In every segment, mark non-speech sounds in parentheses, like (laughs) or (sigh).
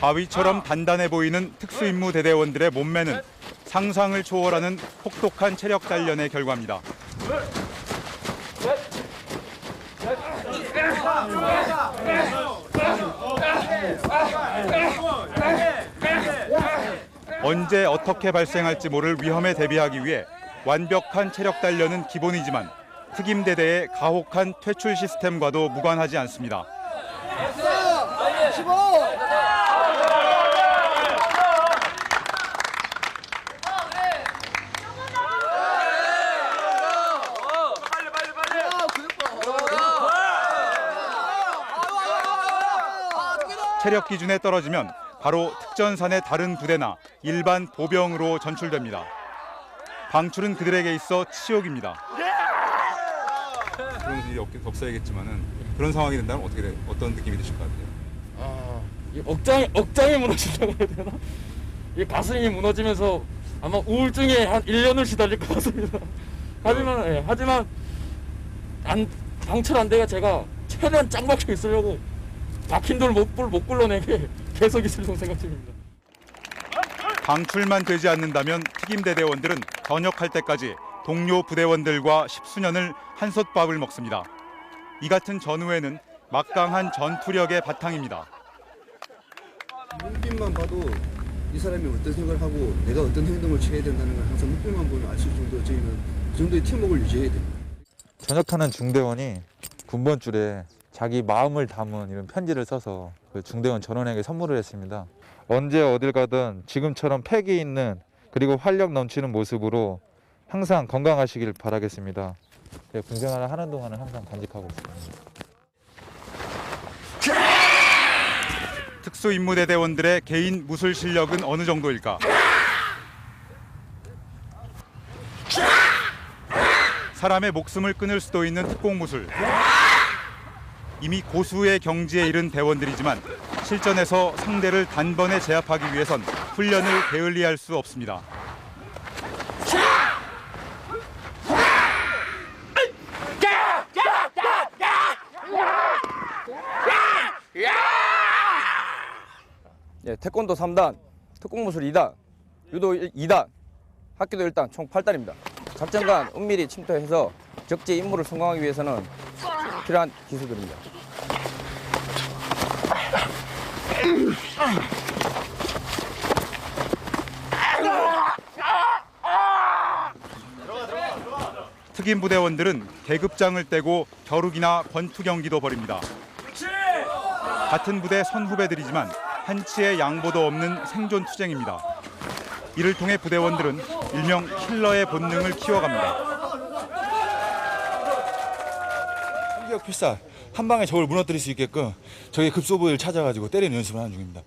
바위처럼 단단해 보이는 특수임무 대대원들의 몸매는 상상을 초월하는 혹독한 체력 단련의 결과입니다. 언제 어떻게 발생할지 모를 위험에 대비하기 위해 완벽한 체력 단련은 기본이지만 특임 대대의 가혹한 퇴출 시스템과도 무관하지 않습니다. 체력 기준에 떨어지면 바로 특전산의 다른 부대나 일반 보병으로 전출됩니다. 방출은 그들에게 있어 치욕입니다. 그런 일이 없, 없어야겠지만은 그런 상황이 된다면 어떻게 돼- 어떤 느낌이 드실 것 같아요? 아, 이 억장이 억장이 무너진다고 해야 되나? 이 가슴이 무너지면서 아마 우울증에 한 1년을 시달릴 것 같습니다. 하지만 예, 하지만 안 방출 안 돼가 제가 최대한 짱 박혀 있으려고 박힌 돌못 못 굴러내게 (laughs) 계속 있을 생각 중입니다. 방출만 되지 않는다면 특임대대원들은 전역할 때까지 동료 부대원들과 십수년을 한솥밥을 먹습니다. 이 같은 전후에는 막강한 전투력의 바탕입니다. 눈빛만 봐도 이 사람이 어떤 생각을 하고 내가 어떤 행동을 취해야 된다는 걸 항상 눈빛만 보면 알 수 있을 정도로 저희는 그 정도의 팀워크를 유지해야 됩니다. 전역하는 중대원이 군번줄에 자기 마음을 담은 이런 편지를 써서 그 중대원 전원에게 선물을 했습니다. 언제 어딜 가든 지금처럼 패기 있는 그리고 활력 넘치는 모습으로 항상 건강하시길 바라겠습니다. 제 군생활을 하는 동안은 항상 간직하고 있습니다. 특수임무대 대원들의 개인 무술 실력은 어느 정도일까? 사람의 목숨을 끊을 수도 있는 특공 무술. 이미 고수의 경지에 이른 대원들이지만 실전에서 상대를 단번에 제압하기 위해선 훈련을 게을리할 수 없습니다. 예, 태권도 3단, 특공무술 2단, 유도 2단, 학기도 1단 총 8단입니다. 작전간 은밀히 침투해서 적재 임무를 성공하기 위해서는 필요한 기술들입니다. 특임 부대원들은 계급장을 떼고 겨루기나 권투 경기도 벌입니다. 같은 부대 선후배들이지만 한치의 양보도 없는 생존 투쟁입니다. 이를 통해 부대원들은 일명 킬러의 본능을 키워갑니다. 공격 필살 한 방에 적을 무너뜨릴 수 있게끔 저희 급소부를 찾아가지고 때리는 연습을 하는 중입니다.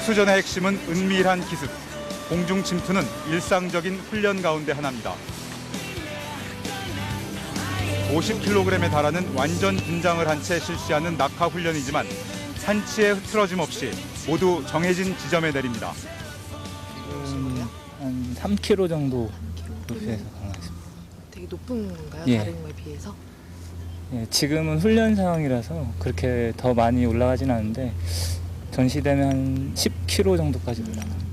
특수전의 핵심은 은밀한 기습. 공중 침투는 일상적인 훈련 가운데 하나입니다. 50kg에 달하는 완전 분장을 한 채 실시하는 낙하 훈련이지만 한치의 흐트러짐 없이 모두 정해진 지점에 내립니다. 지금 한 3km 정도 높이에서 가능하겠습니다. 되게 높은 건가요? 예. 다른 거에 비해서? 예, 지금은 훈련 상황이라서 그렇게 더 많이 올라가진 않은데 전시되면 한 10km 정도까지 올라가요.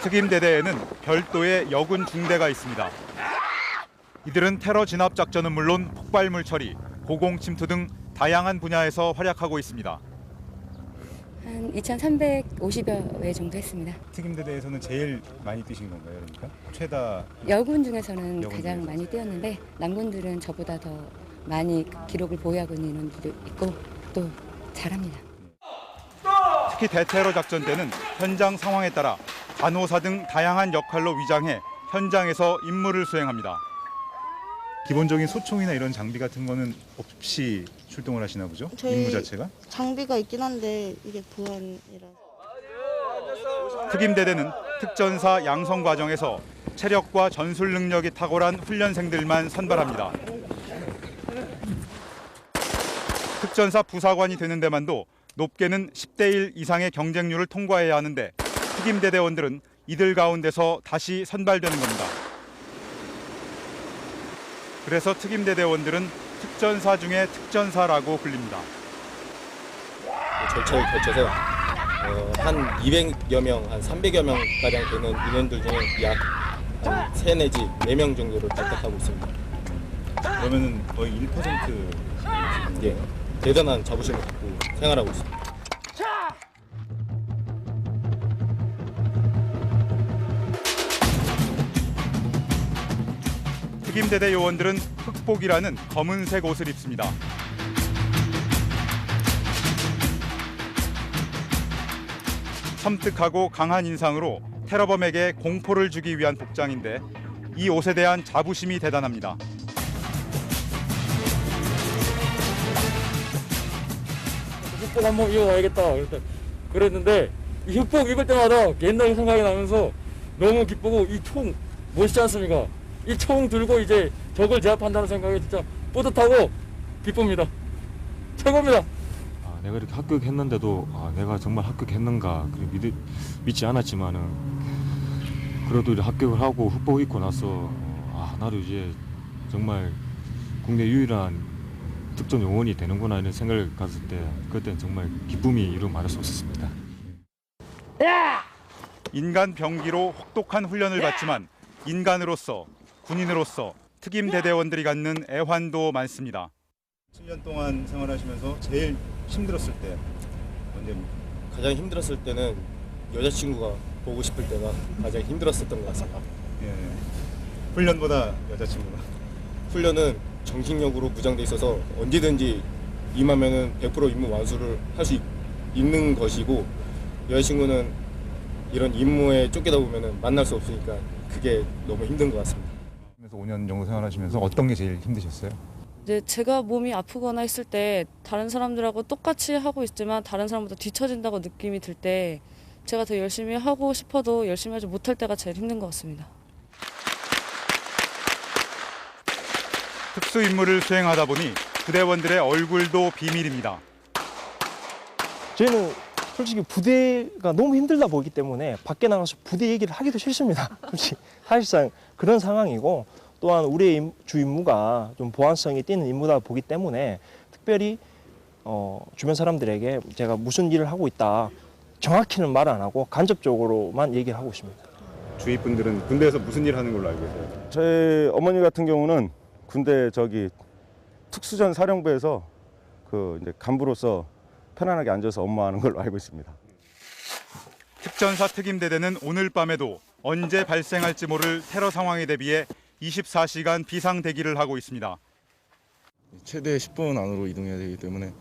특임대대에는 별도의 여군 중대가 있습니다. 이들은 테러 진압 작전은 물론 폭발물 처리, 고공 침투 등 다양한 분야에서 활약하고 있습니다. 한 2,350여 회 정도 했습니다. 특임대대에서는 제일 많이 뛰신 건가요, 그러니까? 최다 여군 중에서는 여군 가장 중에서. 많이 뛰었는데 남군들은 저보다 더 많이 기록을 보유하고 있는 인원들도 있고 또 잘합니다. 특히 대테러 작전 때는 현장 상황에 따라 간호사 등 다양한 역할로 위장해 현장에서 임무를 수행합니다. 기본적인 소총이나 이런 장비 같은 거는 없이 출동을 하시나 보죠? 저희- 임무 자체가? 장비가 있긴 한데 이게 보안이라. 특임대대는 특전사 양성 과정에서 체력과 전술 능력이 탁월한 훈련생들만 선발합니다. 특전사 부사관이 되는 데만도 높게는 10대 1 이상의 경쟁률을 통과해야 하는데 특임대대원들은 이들 가운데서 다시 선발되는 겁니다. 그래서 특임대대원들은 특전사 중에 특전사라고 불립니다. 절차를 거쳐서 어, 한 200여 명, 한 300여 명 가량 되는 인원들 중에 약한 3 내지 4명 정도를 발탁하고 있습니다. 그러면은 거의 1% 예, 대단한 자부심을 갖고 생활하고 있습니다. 특임대대 요원들은 흑복이라는 검은색 옷을 입습니다. 섬뜩하고 강한 인상으로 테러범에게 공포를 주기 위한 복장인데 이 옷에 대한 자부심이 대단합니다. 흑복 한번 입어봐야겠다. 그랬 그랬는데 이 흑복 입을 때마다 옛날 생각이 나면서 너무 기쁘고 이 총 멋있지 않습니까? 이 총 들고 이제 적을 제압한다는 생각이 진짜 뿌듯하고 기쁩니다. 최고입니다. 아, 내가 이렇게 합격했는데도 아, 내가 정말 합격했는가 그래 믿, 믿지 않았지만은 그래도 이렇게 합격을 하고 흑복 입고 나서 어, 아 나도 이제 정말 국내 유일한 특전 요원이 되는구나 이런 생각을 가졌을 때 그때 정말 기쁨이 이루 말할 수 없었습니다. 인간 병기로 혹독한 훈련을 받지만 인간으로서 군인으로서 특임 대대원들이 갖는 애환도 많습니다. 7년 동안 생활하시면서 제일 힘들었을 때 언제입니까? 가장 힘들었을 때는 여자친구가 보고 싶을 때가 가장 힘들었었던 것 같습니다. 예. 훈련보다 여자친구가 훈련은 정신력으로 무장돼 있어서 언제든지 임하면은 100% 임무 완수를 할 수 있는 것이고 여자친구는 이런 임무에 쫓기다 보면은 만날 수 없으니까 그게 너무 힘든 것 같습니다. 그래서 5년 정도 생활하시면서 어떤 게 제일 힘드셨어요? 이제 제가 몸이 아프거나 했을 때 다른 사람들하고 똑같이 하고 있지만 다른 사람보다 뒤처진다고 느낌이 들 때 제가 더 열심히 하고 싶어도 열심히 하지 못할 때가 제일 힘든 것 같습니다. 특수 임무를 수행하다 보니 부대원들의 얼굴도 비밀입니다. 저희는 솔직히 부대가 너무 힘들다 보기 때문에 밖에 나가서 부대 얘기를 하기도 싫습니다. (laughs) 솔직히 사실상 그런 상황이고 또한 우리의 임- 주 임무가 좀 보안성이 띄는 임무다 보기 때문에 특별히 어, 주변 사람들에게 제가 무슨 일을 하고 있다 정확히는 말 안 하고 간접적으로만 얘기를 하고 있습니다. 주위 분들은 군대에서 무슨 일 하는 걸로 알고 계세요? 저희 어머니 같은 경우는 군대 저기 특수전 사령부에서 그 이제 간부로서 편안하게 앉아서 업무하는 걸로 알고 있습니다. 특전사 특임대대는 오늘 밤에도 언제 발생할지 모를 테러 상황에 대비해 24시간 비상 대기를 하고 있습니다. 최대 10분 안으로 이동해야 되기 때문에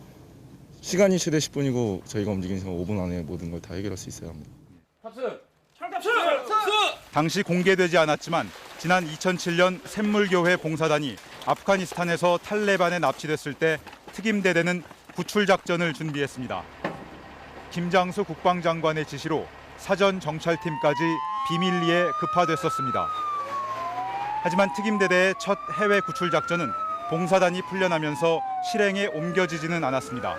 시간이 최대 10분이고 저희가 움직이는 시간 5분 안에 모든 걸 다 해결할 수 있어야 합니다. 당시 공개되지 않았지만 지난 2007년 샘물교회 봉사단이 아프가니스탄에서 탈레반에 납치됐을 때 특임대대는 구출 작전을 준비했습니다. 김장수 국방장관의 지시로 사전 정찰팀까지 비밀리에 급파됐었습니다. 하지만 특임대대의 첫 해외 구출 작전은 봉사단이 풀려나면서 실행에 옮겨지지는 않았습니다.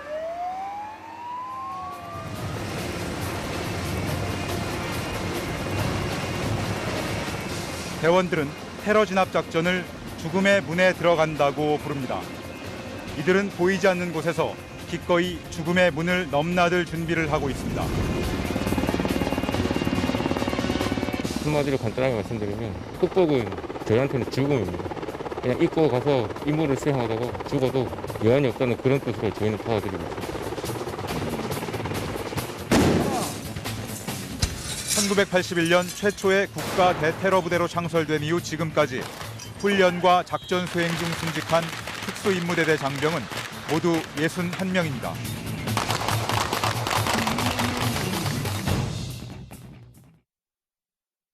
대원들은 테러 진압 작전을 죽음의 문에 들어간다고 부릅니다. 이들은 보이지 않는 곳에서 기꺼이 죽음의 문을 넘나들 준비를 하고 있습니다. 한마디로 간단하게 말씀드리면 흑복은 저희한테는 죽음입니다. 그냥 입고 가서 임무를 수행하다가 죽어도 여한이 없다는 그런 뜻으로 저희는 있습니다. 1981년 최초의 국가 대테러 부대로 창설된 이후 지금까지 훈련과 작전 수행 중 순직한 특수임무대대 장병은 모두 61명입니다.